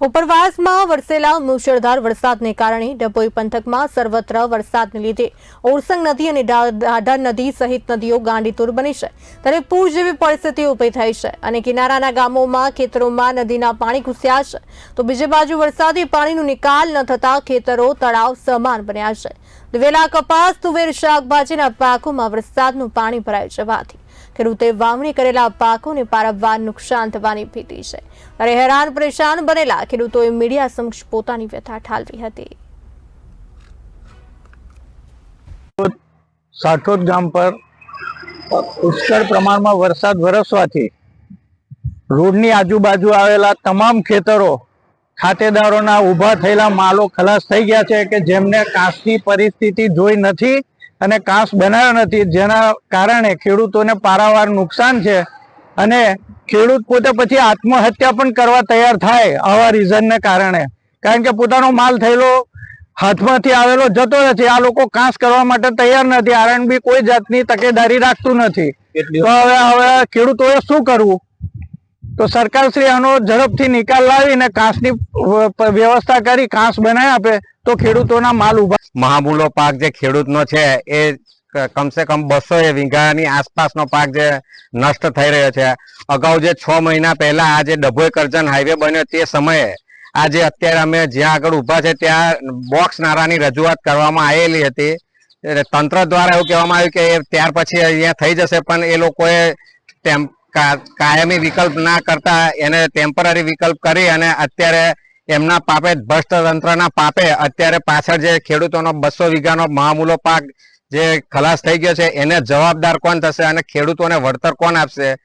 ઉપરવાસમાં વરસેલા મુશળધાર વરસાદને કારણે ડભોઈ પંથકમાં સર્વત્ર વરસાદને લીધે ઓરસંગ નદી અને ડા- નદી સહિત નદીઓ ગાંડીતુર બની છે. ત્યારે પૂર જેવી પરિસ્થિતિ ઊભી થઈ છે અને કિનારાના ગામોમાં ખેતરોમાં નદીના પાણી ઘૂસ્યા છે. તો બીજી બાજુ વરસાદી પાણીનો નિકાલ ન થતા ખેતરો તળાવ સમાન બન્યા છે. દિવેલા કપાસ, તુવેર શાકભાજીના પાકોમાં વરસાદનું પાણી ભરાઈ જવાથી ખેડૂતે વાવણી કરેલા પાકોને પારવવાર નુકસાન થવાની ભીતિ છે ત્યારે હેરાન પરેશાન બનેલા ખેડૂતોએ મીડિયા સમક્ષ પોતાની વ્યથા ઠાલવી હતી. સાઠોદ ગામ પર પુષ્કળ પ્રમાણમાં વરસાદ વરસવાથી રોડની આજુબાજુ આવેલા તમામ ખેતરો ખાતેદારોના ઊભા થયેલા માલો ખલાસ થઈ ગયા છે કે જેમને કાંસની પરિસ્થિતિ જોઈ નથી અને કાંસ બનાવ્યો નથી. જેના કારણે ખેડૂતોને પારાવાર નુકસાન છે અને ખેડૂત પોતે પછી આત્મહત્યા પણ કરવા તૈયાર થાય આવા રીઝનને કારણે. કારણ કે પોતાનો માલ થયેલો હાથમાંથી આવેલો જતો નથી. આ લોકો કાંસ કરવા માટે તૈયાર નથી. આરએનબી કોઈ જાતની તકેદારી રાખતું નથી. તો હવે હવે ખેડૂતોએ શું કરવું? તો સરકારશ્રી આનો ઝડપથી નિકાલ લાવીને કાંસની વ્યવસ્થા કરી, કાંસ બનાવી આપે, તો ખેડૂતોના માલ ઊભા મહામૂલો પાક જે ખેડૂતનો છે, એ કમસે કમ બસો એ વીઘાની આસપાસનો પાક જે નષ્ટ થઈ રહ્યો છે. અગાઉ જે છ મહિના પહેલા આ જે ડભોઈ કરજણ હાઈવે બન્યો તે સમયે, આજે અત્યારે અમે જ્યાં આગળ ઊભા છે, ત્યાં બોક્સ નારાની રજૂઆત કરવામાં આવેલી હતી. તંત્ર દ્વારા એવું કહેવામાં આવ્યું કે ત્યાર પછી અહીંયા થઈ જશે, પણ એ લોકોએ કાયમી વિકલ્પ ના કરતા એને ટેમ્પરરી વિકલ્પ કરી અને અત્યારે એમના પાપે ભ્રષ્ટ તંત્રના પાપે અત્યારે પાછળ જે ખેડૂતોનો બસો વીઘાનો મહામૂલો પાક જે ખલાસ થઈ ગયો છે, એને જવાબદાર કોણ થશે અને ખેડૂતોને વળતર કોણ આપશે?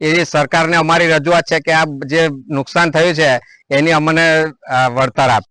એવી સરકારને અમારી રજૂઆત છે કે આ જે નુકસાન થયું છે, એની અમને વળતર આપ.